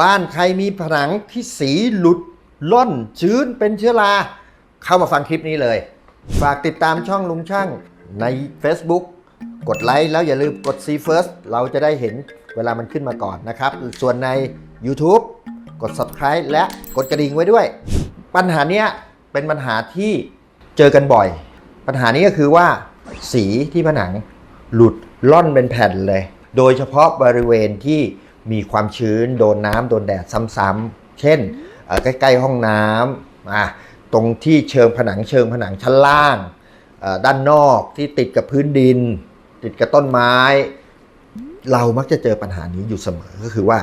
บ้านใครมีผนังที่สีหลุดล่อนชื้นเป็นเชื้อรา เข้ามาฟังคลิปนี้เลย ฝากติดตามช่องลุงช่างใน Facebook กดไลค์แล้วอย่าลืมกด See First เราจะได้เห็นเวลามันขึ้นมาก่อนนะครับ ส่วนใน YouTube กด Subscribe และกดกระดิ่งไว้ด้วย ปัญหาเนี้ยเป็นปัญหาที่เจอกันบ่อย ปัญหานี้ก็คือว่า สีที่ผนังหลุดล่อนเป็นแผ่นเลย โดยเฉพาะบริเวณที่ มีความชื้นโดนน้ำโดนแดดซ้ำๆ เช่นเอ่อใกล้ๆห้องน้ำอะตรงที่เชิงผนังเชิงผนังชั้นล่างเอ่อด้านนอกที่ติดกับพื้นดิน ติดกับต้นไม้ เรามักจะเจอปัญหานี้อยู่เสมอก็คือว่า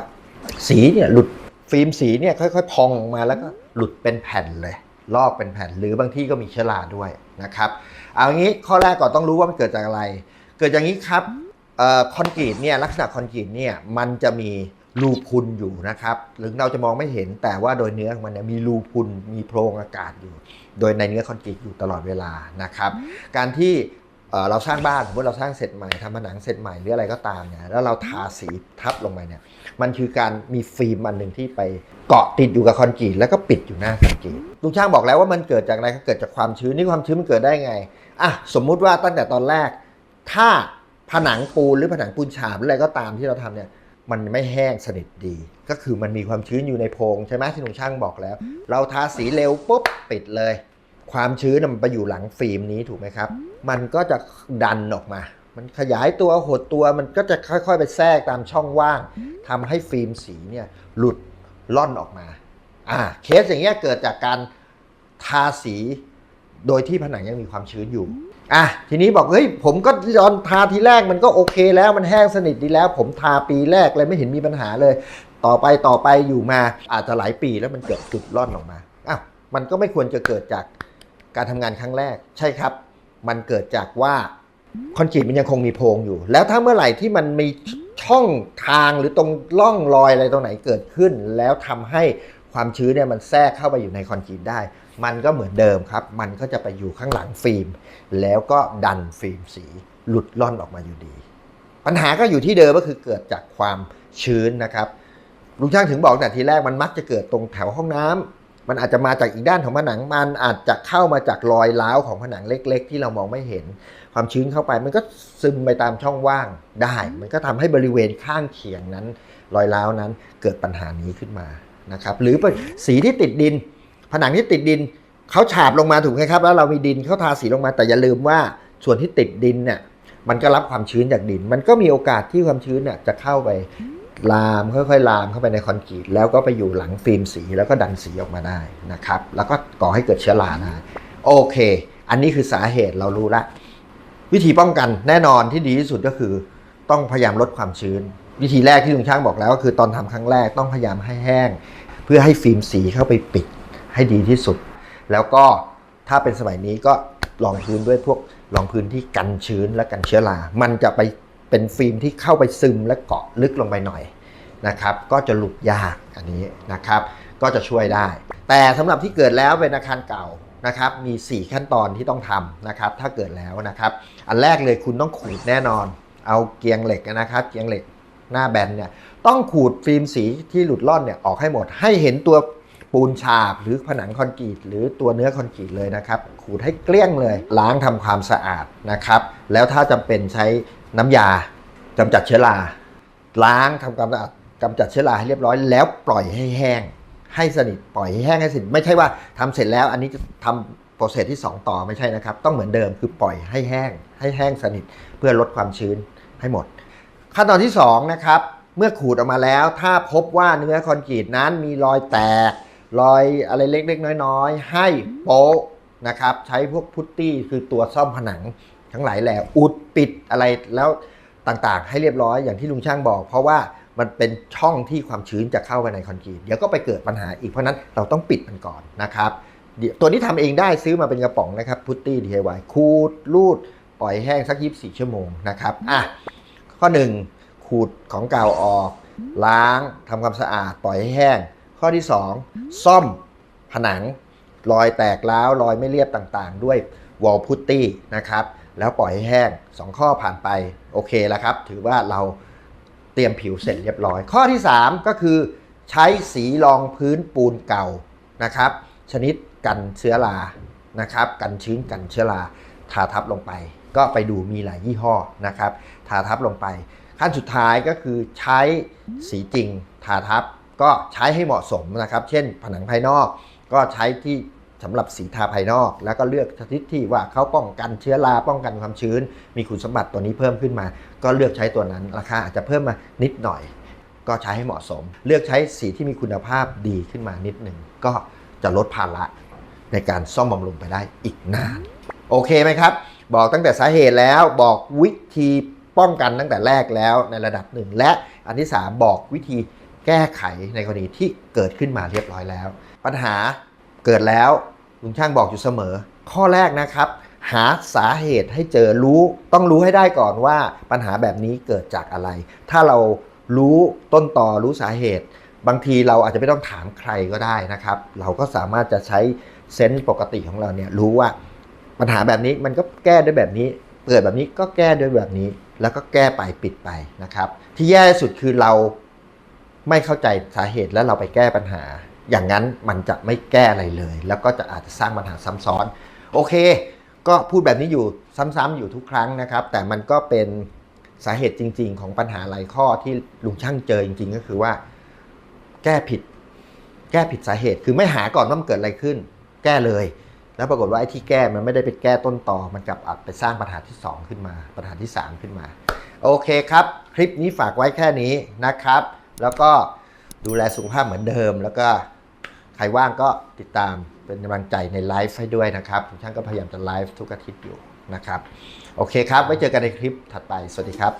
สีเนี่ยหลุดฟิล์มสีเนี่ยค่อยๆ พองออกมาแล้วก็หลุดเป็นแผ่นเลย ลอกเป็นแผ่นหรือบางที่ก็มีเชื้อราด้วยนะครับ เอางี้ข้อแรกก่อนต้องรู้ว่ามันเกิดจากอะไร เกิดอย่างนี้ครับเอ่อ คอนกรีตเนี่ยลักษณะคอนกรีตเนี่ยมันจะมีรูพุนอยู่นะครับหรือเราจะมองไม่เห็นแต่ว่าโดยเนื้อของมันเนี่ยมีรูพุนมีโพรงอากาศอยู่ โดยในเนื้อคอนกรีตอยู่ตลอดเวลานะครับ การที่เอ่อเราสร้างบ้านสมมติเราสร้างเสร็จใหม่ทำผนังเสร็จใหม่หรืออะไรก็ตามเนี่ยแล้วเราทาสีทับลงไปเนี่ยมันคือการมีฟิล์มอันหนึ่งที่ไปเกาะติดอยู่กับคอนกรีตแล้วก็ปิดอยู่หน้าคอนกรีตลุงช่างบอกแล้วว่ามันเกิดจากอะไรก็เกิดจากความชื้นนี่ความชื้นมันเกิดได้ไงอะสมมุติว่าตั้งแต่ตอนแรกถ้า ผนังปูนหรือผนังปูนฉาบหรืออะไรก็ตามที่เราทำเนี่ยมันไม่แห้งสนิทดี ก็คือมันมีความชื้นอยู่ในโพรงใช่ไหมที่ลุงช่างบอกแล้ว เราทาสีเร็วปุ๊บปิดเลย ความชื้นมันไปอยู่หลังฟิล์มนี้ถูกไหมครับ มันก็จะดันออกมา มันขยายตัวหดตัวมันก็จะค่อยๆ ไปแทรกตามช่องว่างทำให้ฟิล์มสีเนี่ยหลุดล่อนออกมาอ่าเคสอย่างเงี้ยเกิดจากการทาสีโดยที่ผนังยังมีความชื้นอยู่ อะทีนี้บอกเฮ้ยผมก็ตอนทาทีแรกมันก็โอเคแล้วมันแห้งสนิทดีแล้ว ผมทาปีแรกเลยไม่เห็นมีปัญหาเลย ต่อไปต่อไปอยู่มาอาจจะหลายปีแล้วมันเกิดจุดร่อนออกมาอ้าวมันก็ไม่ควรจะเกิดจากการทำงานครั้งแรก ใช่ครับ มันเกิดจากว่าคอนกรีตมันยังคงมีโพรงอยู่ แล้วถ้าเมื่อไหร่ที่มันมีช่องทางหรือตรงร่องรอยอะไรตรงไหนเกิดขึ้น แล้วทำให้ความชื้นเนี่ยมันแทรกเข้าไปอยู่ในคอนกรีตได้ มันก็เหมือนเดิมครับ มันก็จะไปอยู่ข้างหลังฟิล์ม แล้วก็ดันฟิล์มสีหลุดล่อนออกมาอยู่ดี ปัญหาก็อยู่ที่เดิมก็คือเกิดจากความชื้นนะครับลุงช่างถึงบอกแต่ทีแรกมันมักจะเกิดตรงแถวห้องน้ำมันอาจจะมาจากอีกด้านของผนัง มันอาจจะเข้ามาจากรอยร้าวของผนังเล็ก ๆ ที่เรามองไม่เห็น ความชื้นเข้าไปมันก็ซึมไปตามช่องว่างได้ มันก็ทำให้บริเวณข้างเคียงนั้น รอยร้าวนั้นเกิดปัญหานี้ขึ้นมานะครับ หรือสีที่ติดดิน ผนังที่ติดดินเขาฉาบลงมาถูกไหมครับ แล้วเรามีดินเขาทาสีลงมาแต่อย่าลืมว่าส่วนที่ติดดินเนี่ยมันก็รับความชื้นจากดิน มันก็มีโอกาสที่ความชื้นเนี่ยจะเข้าไปลามค่อยๆลามเข้าไปในคอนกรีตแล้วก็ไปอยู่หลังฟิล์มสีแล้วก็ดันสีออกมาได้นะครับ แล้วก็ก่อให้เกิดเชื้อราได้โอเค อันนี้คือสาเหตุเรารู้ละ วิธีป้องกันแน่นอนที่ดีที่สุดก็คือ ต้องพยายามลดความชื้น วิธีแรกที่ลุงช่างบอกแล้วก็คือตอนทำครั้งแรกต้องพยายามให้แห้ง เพื่อให้ฟิล์มสีเข้าไปปิด ให้ดีที่สุด แล้วก็ถ้าเป็นสมัยนี้ก็รองพื้นด้วยพวกรองพื้นที่กันชื้นและกันเชื้อรา มันจะไปเป็นฟิล์มที่เข้าไปซึมและเกาะลึกลงไปหน่อยนะครับ ก็จะหลุดยากอันนี้นะครับ ก็จะช่วยได้ แต่สำหรับที่เกิดแล้วเป็นอาคารเก่านะครับ มี 4 ขั้นตอนที่ต้องทำนะครับ ถ้าเกิดแล้วนะครับ อันแรกเลยคุณต้องขูดแน่นอน เอาเกียงเหล็กนะครับ เกียงเหล็กหน้าแบนเนี่ย ต้องขูดฟิล์มสีที่หลุดล่อนเนี่ยออกให้หมด ให้เห็นตัว ปูนฉาบหรือผนังคอนกรีตหรือตัวเนื้อคอนกรีตเลยนะครับ ขูดให้เกลี้ยงเลย ล้างทำความสะอาดนะครับ แล้วถ้าจำเป็นใช้น้ำยากำจัดเชื้อราล้างทำความสะอาดกำจัดเชื้อราให้เรียบร้อยแล้วปล่อยให้แห้ง ให้สนิทปล่อยให้แห้งให้สนิทไม่ใช่ว่าทำเสร็จแล้วอันนี้จะทำโปรเซสที่ 2 ต่อไม่ใช่นะครับ ต้องเหมือนเดิมคือปล่อยให้แห้ง ให้แห้งสนิทเพื่อลดความชื้นให้หมด ขั้นตอนที่2นะครับเมื่อขูดออกมาแล้ว ถ้าพบว่าเนื้อคอนกรีตนั้นมีรอยแตก รอยอะไรเล็กๆ น้อยๆ ให้โป๊ะนะครับ ใช้พวกพุตตี้คือตัวซ่อมผนังทั้งหลายแหล่อุดปิดอะไรแล้วต่างๆ ให้เรียบร้อยอย่างที่ลุงช่างบอก เพราะว่ามันเป็นช่องที่ความชื้นจะเข้าไปในคอนกรีตเดี๋ยวก็ไปเกิดปัญหาอีกเพราะนั้นเราต้องปิดมันก่อนนะครับตัวนี้ทำเองได้ซื้อมาเป็นกระป๋องนะครับพุตตี้ DIY ขูดรูด ปล่อยแห้งสัก24ชั่วโมงนะครับอะข้อ 1 ขูดของเก่าออก ล้างทำความสะอาดปล่อยให้แห้ง ข้อที่ 2 ซ่อมผนัง รอยแตกร้าวรอยไม่เรียบต่างๆ ด้วยวอลพุตตี้นะครับ แล้วปล่อยให้แห้ง 2 ข้อผ่านไปโอเคแล้วครับ ถือว่าเราเตรียมผิวเสร็จเรียบร้อย ข้อที่ 3 ก็คือใช้สีรองพื้นปูนเก่านะครับ ชนิดกันเชื้อรานะครับ กันชื้นกันเชื้อราทาทับลงไป ก็ไปดูมีหลายยี่ห้อนะครับ ทาทับลงไป ขั้นสุดท้ายก็คือใช้สีจริงทาทับ ก็ใช้ให้เหมาะสมนะครับ เช่น ผนังภายนอก ก็ใช้ที่สำหรับสีทาภายนอก แล้วก็เลือกชนิดที่ว่าเขาป้องกันเชื้อราป้องกันความชื้น มีคุณสมบัติตัวนี้เพิ่มขึ้นมา ก็เลือกใช้ตัวนั้นราคาอาจจะเพิ่มมานิดหน่อย ก็ใช้ให้เหมาะสม เลือกใช้สีที่มีคุณภาพดีขึ้นมานิดหนึ่งก็จะลดภาระในการซ่อมบำรุงไปได้อีกนานโอเคไหมครับ บอกตั้งแต่สาเหตุแล้วบอกวิธีป้องกันตั้งแต่แรกแล้วในระดับหนึ่งและอันที่ 3 บอกวิธี แก้ไขในกรณีที่เกิดขึ้นมาเรียบร้อยแล้ว ปัญหาเกิดแล้วลุงช่างบอกอยู่เสมอ ข้อแรกนะครับ หาสาเหตุให้เจอรู้ ต้องรู้ให้ได้ก่อนว่าปัญหาแบบนี้เกิดจากอะไร ถ้าเรารู้ต้นต่อรู้สาเหตุ บางทีเราอาจจะไม่ต้องถามใครก็ได้นะครับ เราก็สามารถจะใช้เซนส์ปกติของเราเนี่ยรู้ว่าปัญหาแบบนี้มันก็แก้ด้วยแบบนี้เกิดแบบนี้ก็แก้ด้วยแบบนี้ แล้วก็แก้ไปปิดไปนะครับ ที่แย่ที่สุดคือเรา ไม่เข้าใจสาเหตุแล้วเราไปแก้ปัญหา อย่างนั้นมันจะไม่แก้อะไรเลย แล้วก็จะอาจจะสร้างปัญหาซ้ำซ้อน โอเค ก็พูดแบบนี้อยู่ซ้ำๆอยู่ทุกครั้งนะครับ แต่มันก็เป็นสาเหตุจริง ๆ ของปัญหาหลายข้อที่ลุงช่างเจอจริงๆ ก็คือว่า แก้ผิด แก้ผิดสาเหตุคือไม่หาก่อนว่ามันเกิดอะไรขึ้น แก้เลย แล้วปรากฏว่าไอ้ที่แก้มันไม่ได้ไปแก้ต้นต่อมันกลับอาจไปสร้างปัญหาที่ 2 ขึ้นมา ปัญหาที่ 3 ขึ้นมา โอเคครับ คลิปนี้ฝากไว้แค่นี้นะครับ แล้วก็ดูแลสุขภาพเหมือนเดิม แล้วก็ใครว่างก็ติดตามเป็นกำลังใจในไลฟ์ให้ด้วยนะครับผมช่างก็พยายามจะไลฟ์ทุกอาทิตย์อยู่นะครับ โอเคครับ ไว้เจอกันในคลิปถัดไป สวัสดีครับ